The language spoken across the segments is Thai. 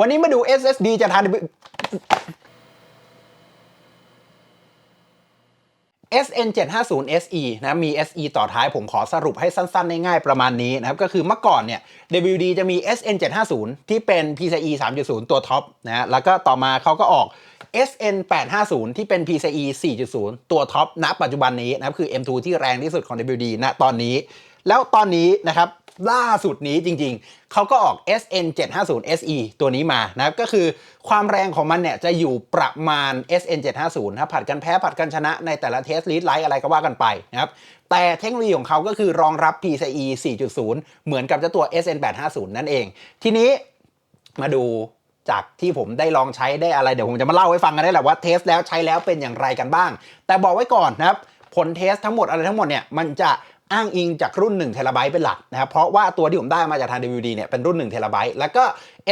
วันนี้มาดู SSD จะทัน SN 750 SE นะมี SE ต่อท้ายผมขอสรุปให้สั้นๆ ง่ายๆ ประมาณนี้นะครับ ก็คือเมื่อก่อนเนี่ย WD จะมี SN 750ที่เป็น PCIe 3.0 ตัวท็อปนะแล้วก็ต่อมาเขาก็ออก SN 850ที่เป็น PCIe 4.0 ตัวท็อปณปัจจุบันนี้นะครับ คือ M2 ที่แรงที่สุดของ WD ณตอนนี้ แล้วตอนนี้นะครับ ล่าสุดนี้จริงๆ เขาก็ออก SN 750 SE ตัวนี้มานะครับก็คือความแรงของมันเนี่ยจะอยู่ประมาณ SN 750นะผัดกันแพ้ผัดกันชนะในแต่ละเทสลีดไลท์อะไรก็ว่ากันไปนะครับแต่เทคโนโลยีของเขาก็คือรองรับ PCIe 4.0 เหมือนกับเจ้าตัว SN 850นั่นเอง ทีนี้มาดูจากที่ผมได้ลองใช้ได้อะไร เดี๋ยวผมจะมาเล่าให้ฟังกันได้แหละว่าเทสแล้วใช้แล้วเป็นอย่างไรกันบ้าง แต่บอกไว้ก่อนนะครับผลเทสทั้งหมดอะไรทั้งหมดเนี่ยมันจะ อ้างอิงจากรุ่น1เทราไบต์เป็นหลักนะครับเพราะว่าตัวที่ผมได้มาจากทาง WD เนี่ยเป็นรุ่น1เทราไบต์แล้วก็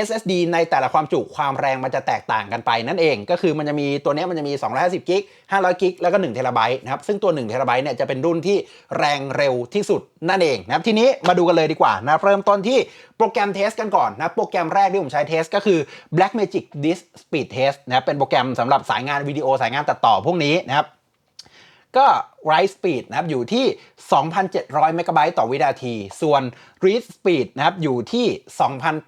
SSD ในแต่ละความจุความแรงมันจะแตกต่างกันไปนั่นเอง ก็คือมันจะมีตัวเนี้ยมันจะมี250กิก500กิกแล้วก็1เทราไบต์นะครับซึ่งตัว1เทราไบต์เนี่ยจะเป็นรุ่นที่แรงเร็วที่สุดนั่นเองนะครับทีนี้มาดูกันเลยดีกว่านะเริ่มต้นที่โปรแกรมเทสกันก่อนนะโปรแกรมแรกที่ผมใช้เทสก็คือ Blackmagic Disk Speed Test นะครับเป็นโปรแกรมสำหรับสายงานวิดีโอสายงานตัดต่อพวกนี้นะครับ ก็ write speed นะครับอยู่ที่ 2,700เมกะไบต์ต่อวินาที ส่วน read speed นะครับอยู่ที่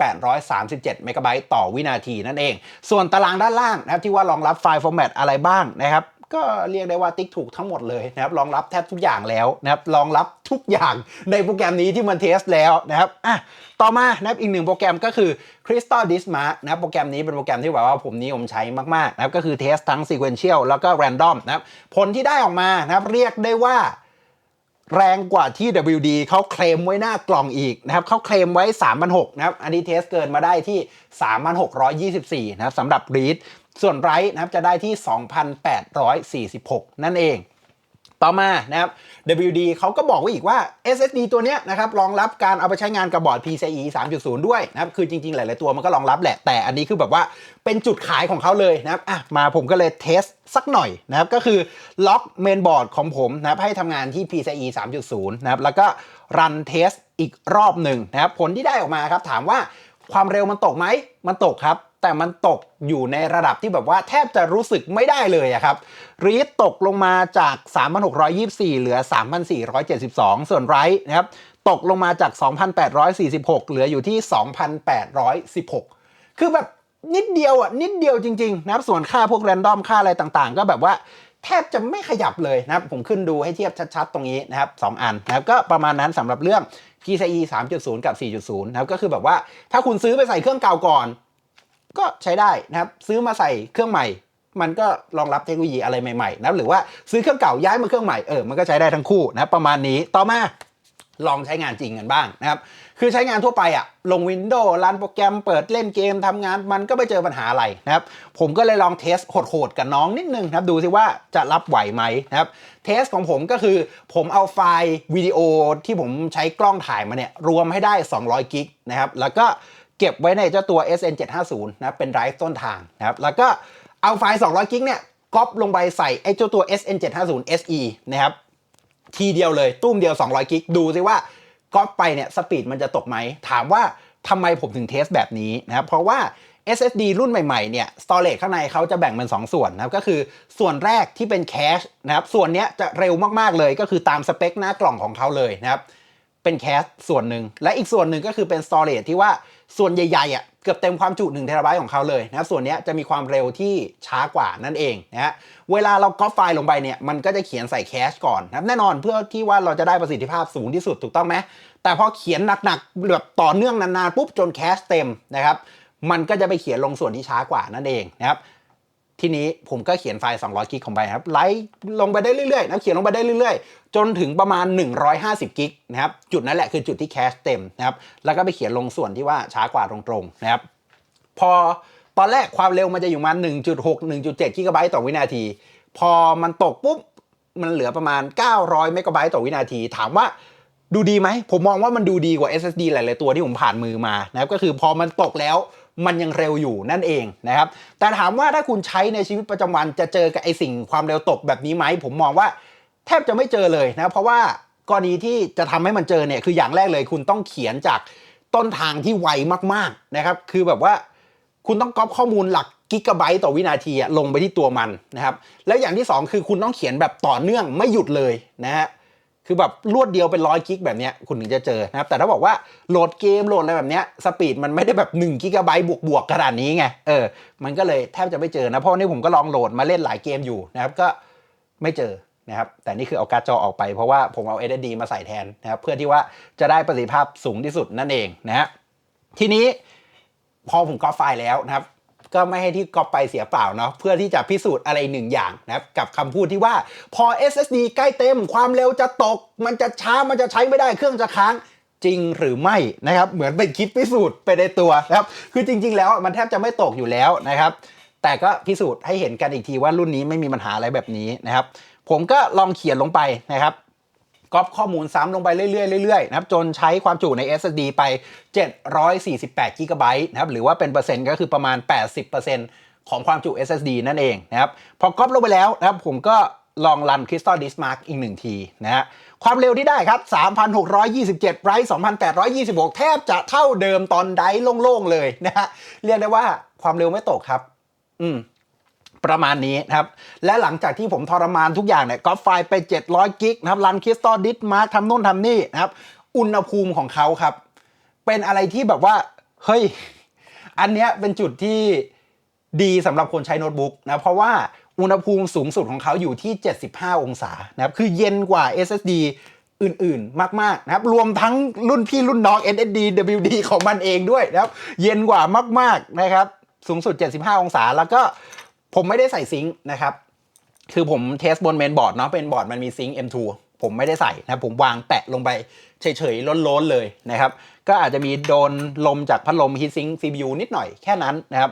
2,837เมกะไบต์ต่อวินาทีนั่นเอง ส่วนตารางด้านล่างนะครับที่ว่ารองรับไฟล์ format อะไรบ้างนะครับ ก็เรียกได้ว่าติ๊กถูกทั้งหมดเลยนะครับรองรับแทบทุกอย่างแล้วนะครับรองรับทุกอย่างในโปรแกรมนี้ที่มันเทสแล้วนะครับอะต่อมานะครับอีกหนึ่งโปรแกรมก็คือ Crystal Disk Mark นะครับโปรแกรมนี้เป็นโปรแกรมที่แบบว่าผมนิยมใช้มากๆนะครับก็คือเทสทั้ง sequential แล้วก็ random นะครับผลที่ได้ออกมานะครับเรียกได้ว่าแรงกว่าที่ WD เขาเคลมไว้หน้ากล่องอีกนะครับเขาเคลมไว้ 3,600นะครับ อันนี้เทสเกินมาได้ที่ 3,624 นะครับสำหรับ read ส่วน write นะครับจะได้ที่ 2,846 นั่นเอง ต่อมานะครับ WD เขาก็บอกไว้อีกว่า SSD ตัวเนี้ยนะครับรองรับการเอาไปใช้งานกับบอร์ด PCIe 3.0 ด้วยนะครับคือจริงๆ หลายๆตัวมันก็รองรับแหละ แต่อันนี้คือแบบว่าเป็นจุดขายของเขาเลยนะครับอะมาผมก็เลยเทสสักหน่อยนะครับก็คือล็อกเมนบอร์ดของผมนะครับให้ทำงานที่ PCIe 3.0 นะครับแล้วก็รันเทสอีกรอบหนึ่งนะครับผลที่ได้ออกมาครับถามว่าความเร็วมันตกไหม มันตกครับ แต่มันตกอยู่ในระดับที่แบบว่าแทบจะรู้สึกไม่ได้เลยครับรีดตกลงมาจาก 3,624 เหลือ 3,472 ส่วนไรท์นะครับตกลงมาจาก 2,846 เหลืออยู่ที่ 2,816 คือแบบนิดเดียวอะนิดเดียวจริง ๆ นะครับ ส่วนค่าพวกแรนดอมค่าอะไรต่างๆ ก็แบบว่าแทบจะไม่ขยับเลยนะครับ ผมขึ้นดูให้เทียบชัดๆ ตรงนี้นะครับ2อันนะครับ ก็ประมาณนั้นสำหรับเรื่อง PCE 3.0 กับ 4.0 นะครับ ก็คือแบบว่าถ้าคุณซื้อไปใส่เครื่องเก่าก่อน ก็ใช้ได้นะครับซื้อมาใส่เครื่องใหม่ มันก็รองรับเทคโนโลยีอะไรใหม่ๆนะหรือว่าซื้อเครื่องเก่าย้ายมาเครื่องใหม่เออมันก็ใช้ได้ทั้งคู่นะรประมาณนี้ต่อมาลองใช้งานจริงกันบ้างนะครับคือใช้งานทั่วไปอะลง Windows รันโปรแกรมเปิดเล่นเกมทำงาน มันก็ไม่เจอปัญหาอะไรนะครับผมก็เลยลองเทสโหดๆกับน้องนิดนึงนะครับดูสิว่าจะรับไหวไหมนะครับเทสของผมก็คือผมเอาไฟล์วิดีโอที่ผมใช้กล้องถ่ายมาเนี่ยรวมให้ได้ 200 กิกนะครับแล้วก็ เก็บไว้ในเจ้าตัว SN 750นะเป็นไดรฟ์ต้นทางนะครับแล้วก็เอาไฟล์ 200 กิกเนี่ยก๊อปลงไปใส่ไอ้เจ้าตัว SN 750 SE นะครับทีเดียวเลยตุ้มเดียว 200 กิกดูสิว่าก๊อปไปเนี่ยสปีดมันจะตกไหม ถามว่าทำไมผมถึงเทสแบบนี้นะครับเพราะว่า SSD รุ่นใหม่ๆ เนี่ย storage ข้างในเขาจะแบ่งเป็น 2 ส่วนนะครับ ก็คือส่วนแรกที่เป็นแคชนะครับ ส่วนเนี้ยจะเร็วมากๆ เลย ก็คือตามสเปคหน้ากล่องของเขาเลยนะครับ เป็นแคสส่วนหนึ่ง และอีกส่วนหนึ่งก็คือเป็น storage ที่ว่า ส่วนใหญ่ๆอะเกือบเต็มความจุ1เทราไบต์ของเขาเลยนะครับส่วนนี้จะมีความเร็วที่ช้ากว่านั่นเองนะฮะเวลาเราก๊อปไฟล์ลงไปเนี่ยมันก็จะเขียนใส่แคชก่อนนะครับแน่นอนเพื่อที่ว่าเราจะได้ประสิทธิภาพสูงที่สุดถูกต้องไหมแต่พอเขียนหนักๆแบบต่อเนื่องนานๆปุ๊บจนแคชเต็มนะครับมันก็จะไปเขียนลงส่วนที่ช้ากว่านั่นเองนะครับ ทีนี้ผมก็เขียนไฟล์ 200 กิกของไปครับ ไลฟ์ลงไปได้เรื่อยๆนะเขียนลงไปได้เรื่อยๆ จนถึงประมาณ 150 กิกนะครับ จุดนั้นแหละคือจุดที่แคชเต็มนะครับ แล้วก็ไปเขียนลงส่วนที่ว่าช้ากว่าตรงๆนะครับ พอตอนแรกความเร็วมันจะอยู่มา 1.6 1.7 กิกะไบต์ต่อวินาที พอมันตกปุ๊บ มันเหลือประมาณ 900 เมกะไบต์ต่อวินาที ถามว่าดูดีไหม ผมมองว่ามันดูดีกว่า SSD หลาย ๆ ตัวที่ผมผ่านมือมานะครับ ก็คือพอมันตกแล้ว มันยังเร็วอยู่นั่นเองนะครับ แต่ถามว่าถ้าคุณใช้ในชีวิตประจำวันจะเจอกับไอสิ่งความเร็วตกแบบนี้ไหมผมมองว่าแทบจะไม่เจอเลยนะ เพราะว่ากรณีที่จะทำให้มันเจอเนี่ยคืออย่างแรกเลย คุณต้องเขียนจากต้นทางที่ไวมากๆนะครับ คือแบบว่าคุณต้องก๊อปข้อมูลหลักกิกะไบต์ต่อวินาทีลงไปที่ตัวมันนะครับ แล้วอย่างที่สองคือคุณต้องเขียนแบบต่อเนื่องไม่หยุดเลยนะฮะ คือแบบรวดเดียวเป็นร้อยกิกแบบเนี้ยคุณถึงจะเจอนะครับ แต่ถ้าบอกว่าโหลดเกมโหลดอะไรแบบเนี้ยสปีดมันไม่ได้แบบ1กิกะไบต์บวกบวกๆขนาดนี้ไง เออ มันก็เลยแทบจะไม่เจอนะ เพราะนี่ผมก็ลองโหลดมาเล่นหลายเกมอยู่นะครับ ก็ไม่เจอนะครับ แต่นี่คือเอาการ์ดจอออกไปเพราะว่าผมเอา SSD มาใส่แทนนะครับ เพื่อที่ว่าจะได้ประสิทธิภาพสูงที่สุดนั่นเองนะฮะ ทีนี้พอผมก๊อปไฟล์แล้วนะครับ ก็ไม่ให้ที่ก๊อปไปเสียเปล่าเนาะเพื่อที่จะพิสูจน์อะไรหนึ่งอย่างนะครับกับคำพูดที่ว่าพอ SSD ใกล้เต็มความเร็วจะตก มันจะช้ามันจะใช้ไม่ได้เครื่องจะค้างจริงหรือไม่นะครับเหมือนเป็นคลิปพิสูจน์ไปในตัวนะครับคือจริง ๆ แล้วมันแทบจะไม่ตกอยู่แล้วนะครับ แต่ก็พิสูจน์ให้เห็นกันอีกทีว่ารุ่นนี้ไม่มีปัญหาอะไรแบบนี้นะครับ ผมก็ลองเขียนลงไปนะครับ ก๊อปข้อมูลซ้ำลงไปเรื่อยๆเรื่อยๆนะครับจนใช้ความจุใน SSD ไป 748 g b นะครับหรือว่าเป็นเปอร์เซ็นต์ก็คือประมาณ 80%ของความจุ SSD นั่นเองนะครับพอก๊อปลงไปแล้วนะครับผมก็ลองรัน Crystal Disk Mark อีกหนึ่งทีนะฮะความเร็วที่ได้ครับ 3,627ไรต์2,826 แทบจะเท่าเดิมตอนไดโล่งๆเลยนะฮะเรียกได้ว่าความเร็วไม่ตกครับ อืม ประมาณนี้นะครับ และหลังจากที่ผมทรมานทุกอย่างเนี่ยก๊อปไฟล์ไป 700 กิกนะครับรันคริสตัลดิสมาร์ทำนู่นทำนี่นะครับ อุณหภูมิของเขาครับ เป็นอะไรที่แบบว่า เฮ้ย อันเนี้ยเป็นจุดที่ดีสำหรับคนใช้โน้ตบุ๊กนะเพราะว่าอุณหภูมิสูงสุดของเขาอยู่ที่ 75 องศานะครับ คือเย็นกว่า SSD อื่นๆ มาก ๆ นะครับ รวมทั้งรุ่นพี่รุ่นน้อง SSD WD ของมันเองด้วยนะครับ เย็นกว่ามาก ๆ นะครับ สูงสุด 75 องศา แล้วก็ ผมไม่ได้ใส่ซิงค์นะครับ คือผมเทสบนเมนบอร์ดเนาะเป็นบอร์ดมันมีซิงค์ M2 ผมไม่ได้ใส่นะผมวางแปะลงไปเฉยๆล้นๆเลยนะครับ ก็อาจจะมีโดนลมจากพัดลมฮีทซิงค์ CPU นิดหน่อยแค่นั้นนะครับ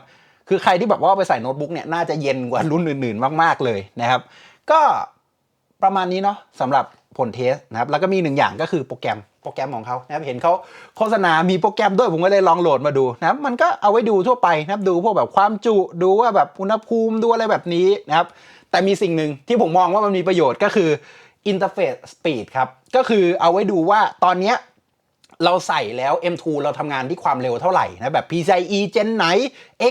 คือใครที่แบบว่าไปใส่โน้ตบุ๊กเนี่ยน่าจะเย็นกว่ารุ่นอื่นๆ มากๆเลยนะครับ ก็ประมาณนี้เนาะสำหรับผลเทสนะครับ แล้วก็มีหนึ่งอย่างก็คือโปรแกรม โปรแกรมของเขานะครับเห็นเขาโฆษณา มีโปรแกรมด้วยผมก็เลยลองโหลดมาดูนะครับมันก็เอาไว้ดูทั่วไปนะครับดูพวกแบบความจุดูว่าแบบอุณหภูมิดูอะไรแบบนี้นะครับแต่มีสิ่งหนึ่งที่ผมมองว่ามันมีประโยชน์ก็คืออินเทอร์เฟซสปีดครับก็คือเอาไว้ดูว่าตอนเนี้ยเราใส่แล้ว M2 เราทำงานที่ความเร็วเท่าไหร่นะแบบ PCIe เจนไหน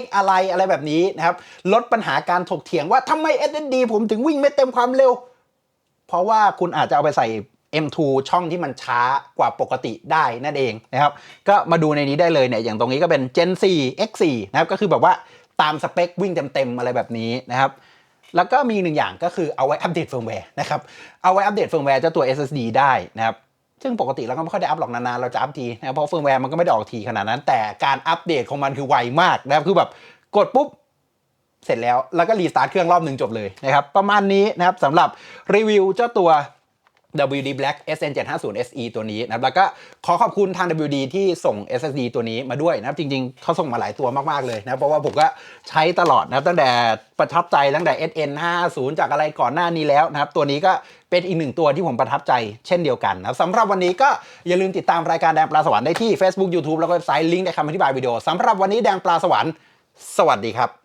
X อะไรอะไรแบบนี้นะครับลดปัญหาการถกเถียงว่าทำไม SSD ผมถึงวิ่งไม่เต็มความเร็ว เพราะว่าคุณอาจจะเอาไปใส่ M2 ช่องที่มันช้ากว่าปกติได้นั่นเองนะครับ ก็มาดูในนี้ได้เลยเนี่ย อย่างตรงนี้ก็เป็น Gen 4 X4 นะครับ ก็คือแบบว่าตามสเปควิ่งเต็มๆอะไรแบบนี้นะครับ แล้วก็มีหนึ่งอย่างก็คือเอาไว้อัปเดตเฟิร์มแวร์นะครับ เอาไว้อัปเดตเฟิร์มแวร์เจ้าตัว SSD ได้นะครับซึ่งปกติเราก็ไม่ค่อยได้อัปหรอกนานๆ เราจะอัปทีนะครับเพราะเฟิร์มแวร์มันก็ไม่ได้ออกทีขนาดนั้น แต่การอัปเดตของมันคือไวมากนะครับคือแบบกดปุ๊บเสร็จแล้ว แล้วก็รีสตาร์ทเครื่องรอบหนึ่งจบเลยนะครับ ประมาณนี้นะครับสำหรับรีวิวเจ้าตัว WD Black SN 750 SE ตัวนี้นะครับแล้วก็ขอขอบคุณทาง WD ที่ส่ง SSD ตัวนี้มาด้วยนะครับจริงๆเขาส่งมาหลายตัวมากๆเลยนะเพราะว่าผมก็ใช้ตลอดนะครับตั้งแต่ประทับใจตั้งแต่ SN 50จากอะไรก่อนหน้านี้แล้วนะครับตัวนี้ก็เป็นอีกหนึ่งตัวที่ผมประทับใจเช่นเดียวกันนะครับสำหรับวันนี้ก็อย่าลืมติดตามรายการแดงปลาสวรรค์ได้ที่ Facebook YouTube แล้วก็เว็บไซต์ลิงก์ในคำอธิบายวิดีโอสำหรับวันนี้แดงปลาสวรรค์สวัสดีครับ